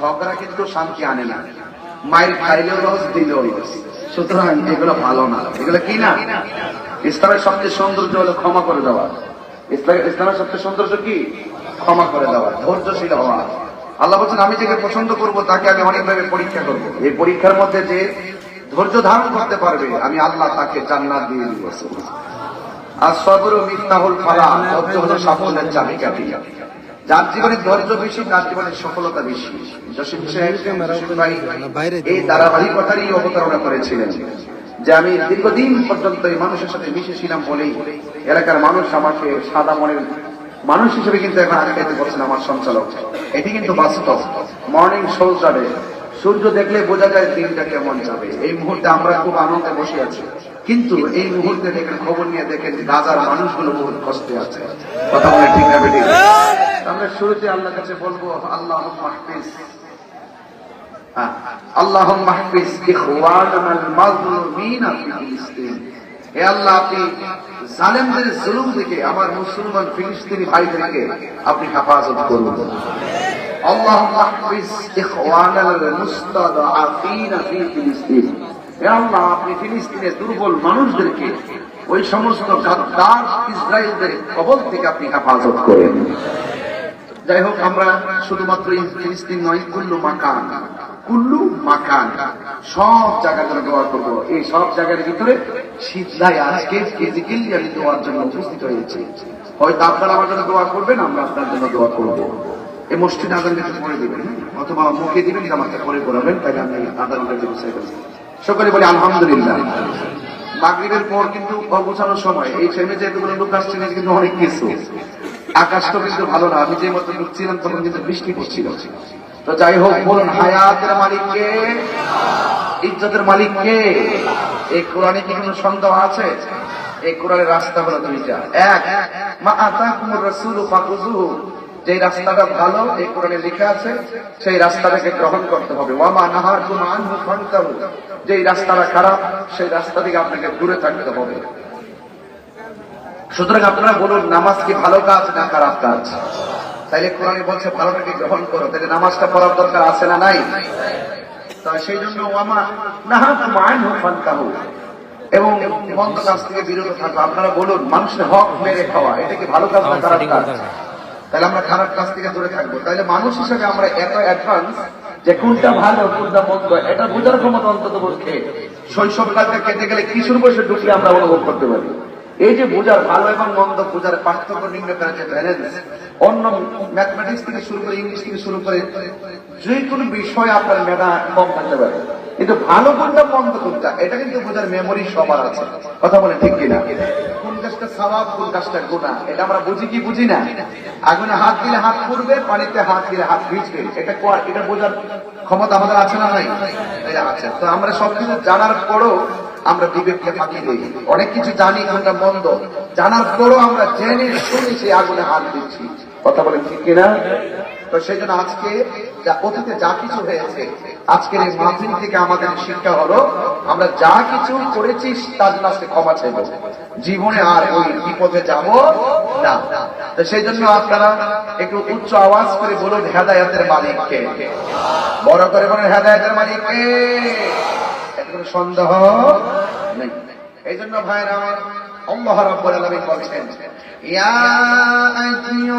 ঝগড়া কিন্তু শান্তি আনে না। মায়ের খাইলেও লস দিলেও সুতরাং এগুলো ভালো না। এগুলো কি না? ইসলামের সবচেয়ে সৌন্দর্য হলো ক্ষমা করে দেওয়া। ইসলামের সবচেয়ে সৌন্দর্য কি? ক্ষমা করে দেওয়া, ধৈর্যশীল হওয়া। আল্লাহ বলছেন, আমি যাকে পছন্দ করব, তাকে আমি অনেকভাবে পরীক্ষা করব। এই পরীক্ষার মধ্যে যে ধৈর্য ধারণ করতে পারবে, আমি আল্লাহ তাকে জান্নাত দিয়ে দিব। আর সবর মিথ্যাহুল ফালা ধৈর্য হলো সাফল্যের চাবিকাঠি। যার জীবনে ধৈর্য বেশি তার জীবনে সফলতা বেশি। জসিম ভাই এই ধারাবাহিকতারই অবতারণা করেছিলেন যে আমি দীর্ঘদিন পর্যন্ত এই মানুষের সাথে মিশেছিলাম বলেই এলাকার মানুষ আমাকে সাদা মনের মানুষ হিসেবে কিন্তু এখন আখ্যায়িত করছেন আমার সঞ্চালক। এটি কিন্তু বাস্তব। মর্নিং সোলজারে সূর্য দেখলে বোঝা যায় দিনটা কেমন যাবে। এই মুহূর্তে আমরা খুব আনন্দে বসে আছি। কিন্তু এই মুহূর্তে দেখেন, খবর নিয়ে দেখেন যে গাজার মানুষগুলো বহুত কষ্টে আছে। কথা বলে ঠিক না বেটি আমরা শুরুতে আল্লাহর কাছে বলব আল্লাহ মাহফিজ আল্লাহ মাহফিজ মাজলুমিন ফিলিস্তিন। হে আল্লাহ, আপনি জালেমদের জুলুম থেকে আমার মুসলমান ফিলিস্তিনি আপনি হেফাজত করুন। আল্লাহ মাহফিজ ইখওয়ানাল মুস্তাদআফিন ফি ফিলিস্তিন। আল্লাহ, আপনি ফিলিস্তিনের দুর্বল মানুষদেরকে ওই সমস্ত গাদ্দার ইসরায়েলদের কবল থেকে আপনি হেফাজত করেন। যাই হোক, আমরা শুধুমাত্র ফিলিস্তিন নয়, কুল্লু মাকান। কুল্লু মাকান। সব জায়গার জন্য দোয়া করব। এই সব জায়গার ভিতরে শীতলাই আজকে ফিজিক্যালি আমি দোয়ার জন্য উপস্থিত হয়েছি। হয়তো আপনারা আমার জন্য দোয়া করবেন, আমরা আপনার জন্য দোয়া করব। এই মসজিদ আদান একটু পরে দিবেন অথবা মুখে দিবেন আমাকে পরে করাবেন তাহলে আমি আদান সকলে বলি আলহামদুলিল্লাহ। মাগরিবের পর কিন্তু অগোছানোর সময়। এই ছেলে যে এতগুলো লোক আসছে কিন্তু অনেক কিছু। আকাশটা কিন্তু ভালো না। আমি যে মতো ঢুকছিলাম তখন কিন্তু বৃষ্টি পড়ছিল। তো যাই হোক, বলুন, হায়াতের মালিককে ইজ্জতের মালিককে এই কোরআনে কি কোনো সন্দেহ আছে? এই কোরআনের রাস্তা হলো দুইটা। এক, মা আতাকুমুর রাসূল ফাকুজুহু যে রাস্তাটা ভালো এই কোরআনে লেখা আছে সেই রাস্তাটাকে গ্রহণ করতে হবে। ওয়ামা নাহারকুম আনহু ফান্তাহু। যে রাস্তাটা খারাপ সেই রাস্তা থেকে আপনাকে দূরে থাকতে হবে। সুতরাং আপনারা বলুন নামাজ কি ভালো কাজ না খারাপ কাজ? তাইলে কোরআনে বলছে ভালোটাকে গ্রহণ করো। তাহলে নামাজটা পড়ার দরকার আছে না নাই? তা সেই জন্য ওয়ামা নাহারকুম আনহু ফান্তাহু। এবং মন্দ কাজ থেকে বিরত থাকব আপনারা বলুন মানুষের হক মেরে খাওয়া এটা কি ভালো কাজ না খারাপ কাজ? তাহলে আমরা খারাপ কাজ থেকে দূরে থাকব। তাহলে মানুষ হিসেবে আমরা এত অ্যাডভান্স যে কোনটা ভালো, কোনটা মন্দ, এটা বোঝার ক্ষমতা অন্তত পক্ষে শৈশব কালটা কেটে গেলে কিশোর বয়সে ঢুকলে আমরা অনুভব করতে পারি। এই যে বোঝার ভালো এবং মন্দ বোঝার পার্থক্য নির্ণয় করার যে ব্যালেন্স অন্য ম্যাথমেটিক্স থেকে শুরু করে ইংলিশ থেকে শুরু করে যে কোনো বিষয় আপনার মেধা কম থাকতে পারে। কিন্তু ভালো কোনটা, মন্দ কোনটা, এটা কিন্তু বোঝার মেমোরি সবার আছে। কথা বলে ঠিক কিনা? গুণা এটা আমরা বুঝি কি বুঝি না? আগুনে হাত দিলে হাত পানিতে হাত দিলে হাত ভিজবে। এটা এটা বোঝার ক্ষমতা আমাদের আছে না নাই? আছে তো আমরা সবকিছু জানার পরও আমরা বিবেককে ফাঁকি দিই। অনেক কিছু জানি, কোনটা মন্দ। জানার পরও আমরা জেনে শুনে সেই আগুনে হাত দিচ্ছি। কথা বলেন ঠিক কিনা? তো সেই জন্য আজকে অতীতে যা কিছু হয়েছে, আজকের এই মাহফিল থেকে আমাদের শিক্ষা হলো, আমরা যা কিছু করেছি, তার জন্য আজকে ক্ষমা চাইব। জীবনে আর ওই বিপদে যাব না। তো সেই জন্য আপনারা একটু উচ্চ আওয়াজ করে বলুন, হেদায়াতের মালিককে। বড় করে বলুন, হেদায়তের মালিককে। এতে সন্দেহ নেই। এই জন্য ভাইরা আমার আলামিন বলছেন, ইয়া আমিনু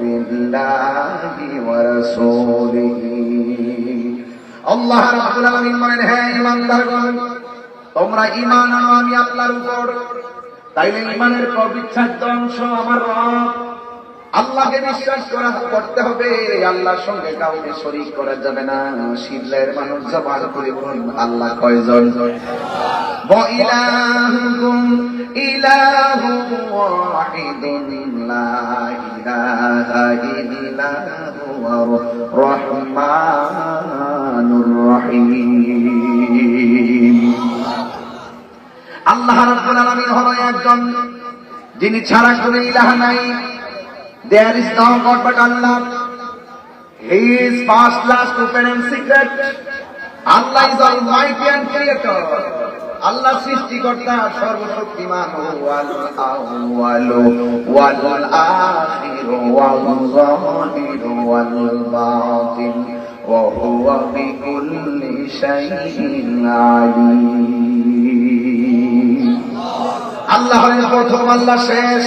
বিল্লাহি ওয়া রাসূলিহি। আল্লাহ রাব্বুল আলামিন বলেন, হে ঈমানদারগণ, তোমরা ঈমান আনো, আমি আল্লাহর উপর। তাইলে ঈমানের পবিত্র অংশ আমার রব। আল্লাহকে বিশ্বাস করা করতে হবে আল্লাহর সঙ্গে কাউকে শরীক করা যাবে না শিল্লের মানুষ জবান করে বলুন আল্লাহ কয়জন وإلهكم إله واحد لا إله إلا هو الرحمن الرحيم আল্লাহ রাব্বুল আলামিন হলো একজন যিনি ছাড়া কোনো ইলাহ নাই There is no God but Allah. He is past, last, open and secret. Allah is almighty and creator. আল্লাহ সৃষ্টিকর্তা সর্বশক্তিমান ওয়াল আউয়ালু ওয়াল আখিরু ওয়াল যাহিরু ওয়াল বাতিন ওয়া হুয়া বিকুল্লি শাইইন আলীম আল্লাহ হলেন প্রথম আল্লাহ শেষ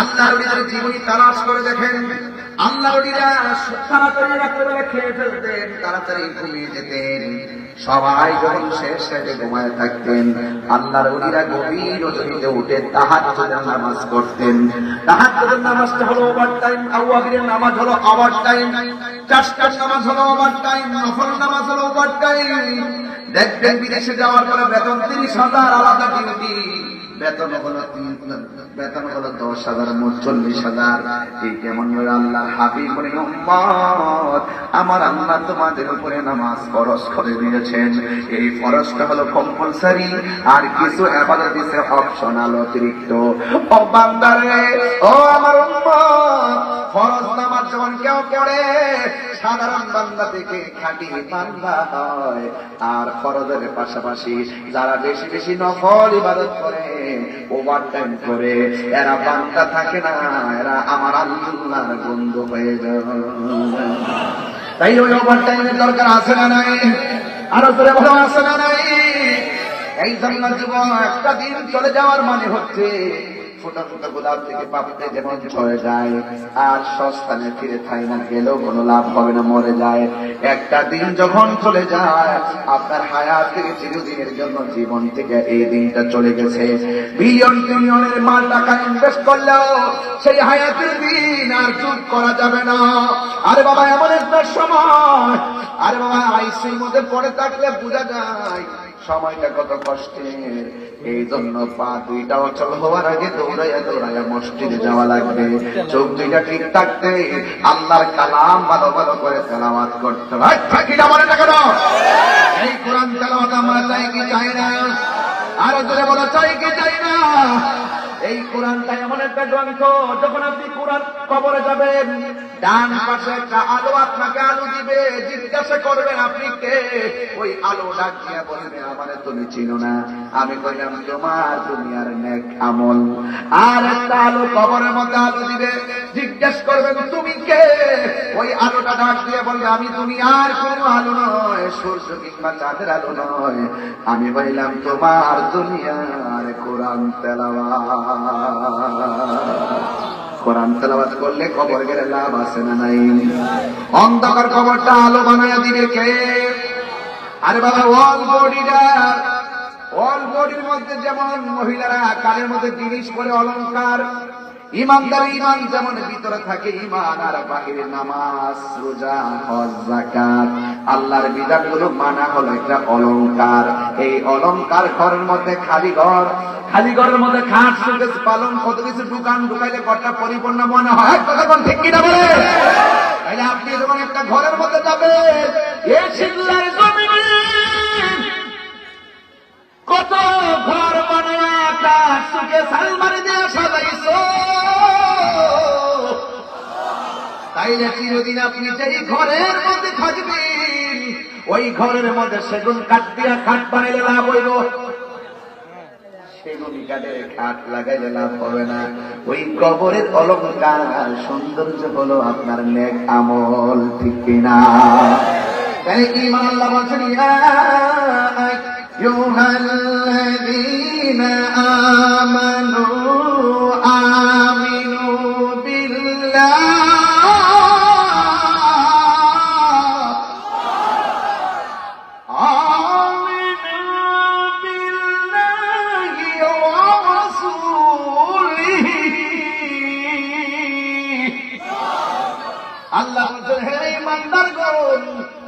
আল্লাহর বিদার জীবনী তালাশ করে দেখেন। আল্লাহরিরা তাড়াতাড়ি রাত্রেবেলা খেয়ে ফেলতেন, তাড়াতাড়ি ঘুমিয়ে যেতেন। সবাই যখন শেষ শেষে ঘুমায় থাকতেন, আল্লাহর উলিরা গভীর রজনীতে উঠে তাহার নামাজ করতেন তাহার নামাজটা হলো ওভার টাইম আউয়াবিরের নামাজ হলো আওয়ার টাইম চারটার নামাজ হলো ওভার টাইম নফল নামাজ হলো ওভার টাইম দেখবেন বিদেশে যাওয়ার পরে বেতন তিরিশ হাজার, আলাদা ডিউটি বেতন হলো তিন, বেতন হলো দশ হাজার, মোট চল্লিশ হাজার। এই কেমন করে আল্লাহ বলে, উম্মত, আমার আল্লাহ তোমাদের উপরে নামাজ ফরজ করে দিয়েছেন। এই ফরজটা হলো কম্পালসারি আর কিছু এবাদত দিছে অপশনাল অতিরিক্ত। ও বান্দারে, ও আমার ফরজ নামাজ যখন কেউ পড়ে সাধারণ বান্দা থেকে খাঁটি বান্দা হয়। আর ফরজের পাশাপাশি যারা বেশি বেশি নফল ইবাদত করে, ওভার টাইম করে, এরা বান্দা থাকে না, এরা আমার আল্লাহর বন্ধু হয়ে যায়। তাই ওই ওভার টাইমের দরকার আছে না নাই? আরও করে ভালো আছে না নাই? এই জন্য যুবক, একটা দিন চলে যাওয়ার মানে হচ্ছে ফোটা ফোটা গোলাপ থেকে পাপড়ে যেমন ঝরে যায়, আর সস্তানে ফিরে থাই না গেলেও কোনো লাভ হবে না, মরে যায়। একটা দিন যখন চলে যায়, আপনার হায়াত থেকে চিরদিনের জন্য জীবন থেকে এই দিনটা চলে গেছে। বিলিয়ন ট্রিলিয়নের মাল টাকা ইনভেস্ট করলেও সেই হায়াতের দিন আর চুপ করা যাবে না। আরে বাবা, এমন একটা সময়। আরে বাবা, আইসির মধ্যে পড়ে থাকলে বোঝা যায় সময়টা কত কষ্টের এই জন্য পা দুইটা অচল হওয়ার আগে দৌড়াইয়া দৌড়াইয়া মসজিদে যাওয়া লাগবে। চোখ দুইটা ঠিক থাকতে আল্লাহর কালাম ভালো ভালো করে তেলাবাদ করতে হবে। না এই কোরআন আমরা চাই কি চাই না? আরও দূরে বলো, চাই কি চাই না? এই কোরআনটা এমন একটা গ্রন্থ, যখন আপনি কোরআন কবরে যাবেন, ডান পাশে একটা আলো আপনাকে আলো দিবে, জিজ্ঞাসা করবেন, আপনি কে? ওই আলো ডাক দিয়ে বলবে, আমারে তুমি চিনো না। আমি কইলাম, তোমার দুনিয়ার নেক আমল। আর একটা আলো কবরের মধ্যে আলো দিবে, জিজ্ঞেস করবেন, তুমি কে? ওই আলোটা ডাক দিয়ে বলবে, আমি দুনিয়ার কোনো আলো নয়, সূর্য কিংবা চাঁদের আলো নয়। আমি বললাম, তোমার দুনিয়ার কোরআন তেলাওয়া কোরআন তেলাবাদ করলে কবর গেলে লাভ আছে না নাই? অন্ধকার কবরটা আলো বানায় দিবে কে? আরে বাবা, ওয়াল বডিটা, ওয়াল বডির মধ্যে যেমন মহিলারা কানের মধ্যে জিনিস করে অলংকার ইমানদার ইমান যেমন ভিতরে থাকে ইমান আর বাহিরে নামাজ, রোজা, হজ জাকাত আল্লাহর বিধানগুলো মানা হলো একটা অলংকার। এই অলংকার ঘরের মধ্যে খালি ঘর, খালি ঘরের মধ্যে খাট সুকেশ পালন কত কিছু দোকান ঢুকাইলে ঘরটা পরিপূর্ণ মনে হয়। কথা কোন ঠিক কিনা বলে তাহলে আপনি যখন একটা ঘরের মধ্যে যাবেন, এ শিল্লার না চিরদিন আপনি যেই ঘরের মধ্যে থাকবেন, ওই ঘরের মধ্যে সেগুন কাঠ দিয়া খাট বানাইলে লাভ হইব। সৌন্দর্য আপনার নেক আমল, ঠিক কিনা তাহলে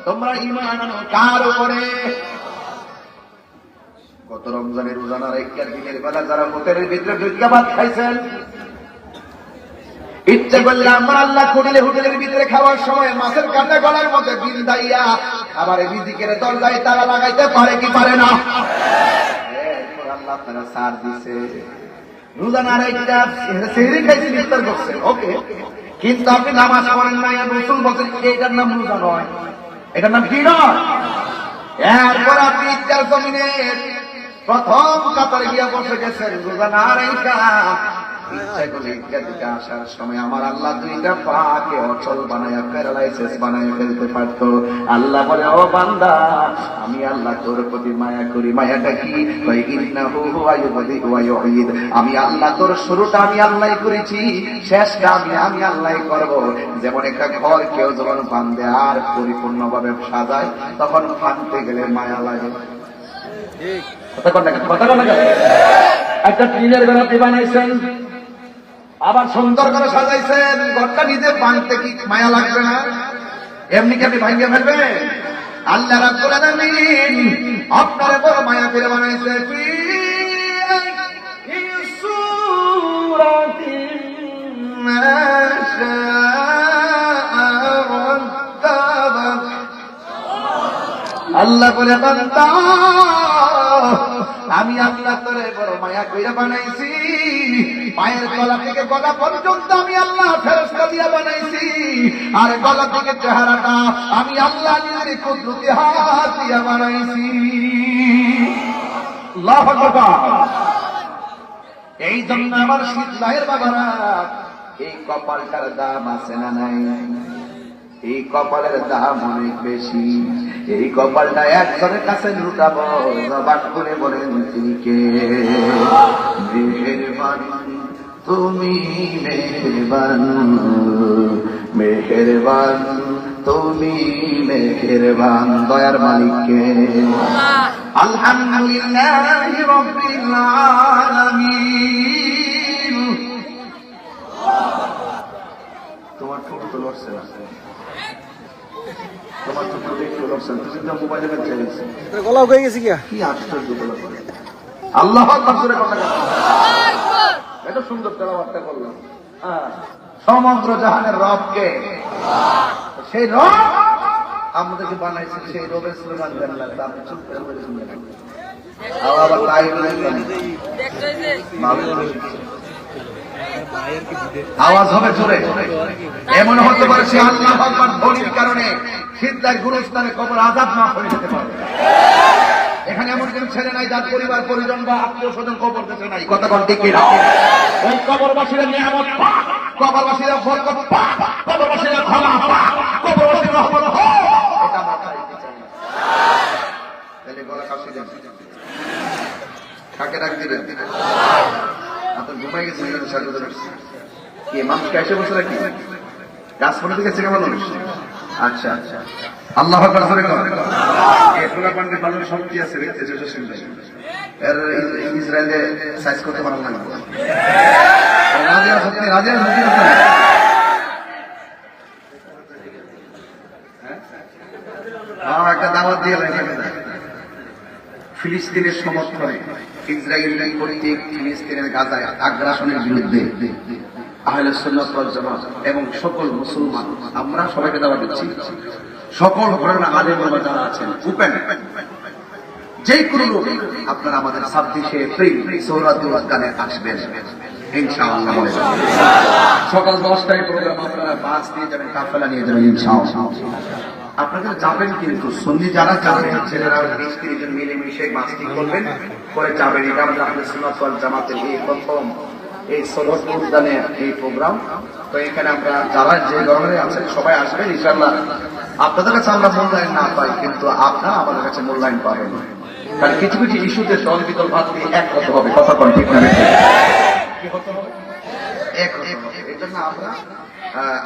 তোমরা ইমান আনো। কার উপরে? গত রমজানের রোজানার একটা দিনের বেলা যারা হোটেলের ভিতরে ঢুকা ভাত খাইছেন, ইচ্ছে করলে আমার আল্লাহ করিলে হোটেলের ভিতরে খাওয়ার সময় মাছের কাটা গলার মধ্যে বিল দাইয়া, আবার রিজিকের দরজায় তারা লাগাইতে পারে কি পারে না? আল্লাহ আপনারা সার দিছে। কিন্তু আপনি নামাজ পড়েন না আর রসুল বলছেন এটার নাম রোজা নয়। এটার নাম কি নয় এরপর আপনি ইচ্ছার জমিনের প্রথম কাতারে গিয়া বসে গেছেন, রোজা না রাইকা ইচ্ছা করলে থেকে আসার সময় আমার আল্লাহ দুইটা পাকে অচল বানায়া প্যারালাইসিস বানায়া ফেলতে পারতো। আল্লাহ বলে ও বান্দা আমি আল্লাহ তোর প্রতি মায়া করি। মায়াটা কি? কই ইন্নাহু ইউবদি ওয়া ইউঈদ। আমি আল্লাহ তোর শুরুটা আমি আল্লাহই করেছি শেষটা আমি আমি আল্লাহই করব। যেমন একটা ঘর কেউ যখন বান্ধে আর পরিপূর্ণভাবে সাজায় তখন ভাঙতে গেলে মায়া লাগে। কথা কথা? একটা টিনের আপনি বানাইছেন আবার সুন্দর করে সাজাইছেন। ঘরটা নিজে ভাঙতে কি মায়া লাগবে না? এমনি কি আপনি ভাঙিয়ে ফেলবেন আল্লাহ আপনার বড় মায়া করে বানাইছে। আল্লাহ বলে, বান্দা আমি আল্লাহ তোরে বড় মায়া কইরা বানাইছি। পায়ের গলা থেকে গলা পর্যন্ত আমি আল্লাহ ফেরস্তা দিয়া বানাইছি। আর গলা থেকে চেহারাটা আমি আল্লাহ নিজের কুদরতি হাত দিয়া বানাইছি। আল্লাহু এই জন্য আমার শীতলাহের বাবারা, এই কপালটার দাম আছে না নাই? এই কপালের দাম অনেক বেশি। এই কপালটা একজনের কাছে লুটাবো, জবান করে বলেন তিনি কে? মেহেরবান, তুমি মেহেরবান। মেহেরবান, তুমি মেহেরবান। দয়ার মালিককে আলহামদুলিল্লাহ রব্বিল আলামিন। তোমার ঠোঁট তো লড়ছে না। তোমার তো দেখতে লড়ছে তুমি তো মোবাইলে বেঁচে গেছে গলা হয়ে গেছে কিয়া? কি আশ্চর্য আল্লাহ আকবার করে কথা কথা সুন্দর তেলাবারটা করলাম। হ্যাঁ, সমগ্র জাহানের রবকে। সেই রব আমাদেরকে বানাইছে সেই রবের স্লোগান দেন আপনি চুপ করে বলে আবার তাই বলে ভালো করে শিখছে। আওয়াজ হবে জোরে। এমন হতে পারে সে আল্লাহ আকবার ধ্বনির কারণে সিদ্ধার গুরুস্থানে কবর আজাদ না হয়ে যেতে পারে। এখানে এমন কোন ছেলে নাই, যার পরিবার, পরিজন বা আত্মীয় স্বজন কবর দেশে নাই। কথা কোন ঠিক কিনা? ওই কবরবাসীরা নিয়ামত পা, কবরবাসীরা বরকত কবরবাসীরা ক্ষমা পা কবরবাসীরা রহমত এটা মাথায়। তাহলে গলা কাশি কাকে ডাক দিবেন। আপনার ঘুমাই গেছে স্বাগত জানাচ্ছি। কি মানুষকে এসে বসে নাকি? গাছপালা থেকে চেকে মানুষ আচ্ছা আচ্ছা আল্লাহ আকবার করে। পান্ডে ভালো শক্তি আছে এর ইসরায়েলে সাইজ করতে পারলাম না রাজিয়া সত্যি রাজিয়া সত্যি আছে। হ্যাঁ? একটা দাওয়াত এখানে দেয় ফিলিস্তিনের সমর্থনে। ইসরায়েল কর্তৃক ফিলিস্তিনের গাজায় আগ্রাসনের বিরুদ্ধে আহলে সুন্নাত এবং সকল মুসলমান, আমরা সবাইকে দাওয়া দিচ্ছি। সকল ঘরের আলেম যারা আছেন ওপেন যে কোনো লোক আপনারা আমাদের ছাব্বিশে এপ্রিল সৌরাতুল গানে আসবেন সকাল দশটায় প্রোগ্রাম আপনারা বাস নিয়ে যাবেন, কাফেলা নিয়ে যাবেন আপনারা যাবেন কিন্তু সন্ধি যারা যাবেন ছেলেরা বিশ তিরিশ জন মিলেমিশে মাস্টিং করবেন করে যাবেন। এটা আমাদের আমাদের সুন্নাত ওয়াল জামাতের এই প্রথম এই সদর উদ্যানের এই প্রোগ্রাম। তো এখানে আমরা যারা যে ধরনের আছেন সবাই আসবেন ইনশাল্লাহ আপনাদের কাছে আমরা মূল্যায়ন না পাই কিন্তু আপনারা আমাদের কাছে মূল্যায়ন পাবেন। কারণ কিছু কিছু ইস্যুতে দল ভাত দিয়ে এক হতে হবে। কথা কোন ঠিক না? হবে? এক আমরা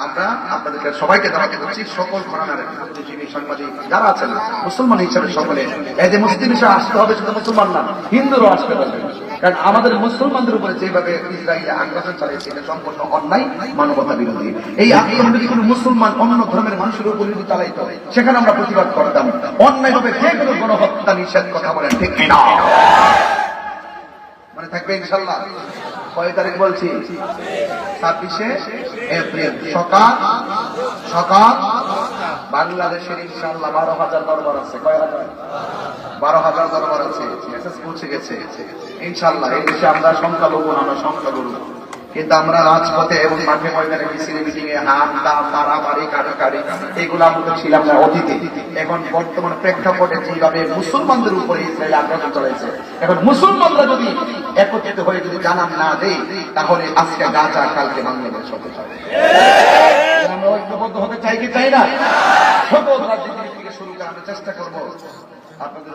আমরা আপনাদেরকে সবাইকে দাঁড়াতে করছি সকল ঘরানার বুদ্ধিজীবী সাংবাদিক, যারা আছেন, মুসলমান হিসাবে সকলে, এই যে মুসলিম হিসাবে আসতে হবে শুধু মুসলমান না, হিন্দুরও আসতে পারবে কারণ আমাদের মুসলমানদের উপরে যেভাবে ইসরায়েলে আগ্রাসন চালিয়েছে, এটা সম্পূর্ণ অন্যায়, মানবতা বিরোধী। এই আক্রমণ যদি কোনো মুসলমান অন্য ধর্মের মানুষের উপর যদি চালাইতো, সেখানে আমরা প্রতিবাদ করতাম। অন্যায়ভাবে যে কোনো গণহত্যা নিষেধ কথা বলেন ঠিক কিনা? মনে থাকবে ইনশাল্লাহ কয় তারিখ বলছি? ছাব্বিশে এপ্রিল। সকাল সকাল। বাংলাদেশের ইনশাল্লাহ বারো হাজার দরবার আছে। কয় হাজার? বারো হাজার দরবার আছে। মেসেজ পৌঁছে গেছে। ইনশাল্লাহ এই দেশে আমরা সংখ্যালঘু আমরা সংখ্যালঘু কিন্তু আমরা রাজপথে এবং মাঠে ময়দানে মিছিল মিটিং এ হাত দাম মারামারি কাটাকাটি, এগুলো আমরা ছিলাম না অতীতে। এখন বর্তমান প্রেক্ষাপটে যেভাবে মুসলমানদের উপরে ইসরায়েল আক্রমণ চলেছে এখন মুসলমানরা যদি একত্রিত হয়ে যদি জানান না দেয়, তাহলে আজকে গাজা, কালকে বাংলাদেশ হতে পারে আমরা ঐক্যবদ্ধ হতে চাই কি চাই না? সকল রাজনীতি থেকে শুরু করে আমরা চেষ্টা করব। আপনাদের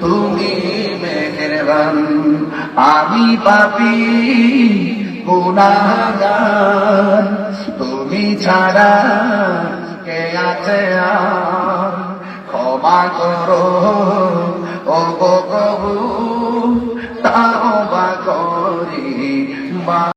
তুমি মেহরবান আমি পাপি গুণাগান তুমি ছাড়া কে আছে ক্ষমা করো, ও গো কবু তা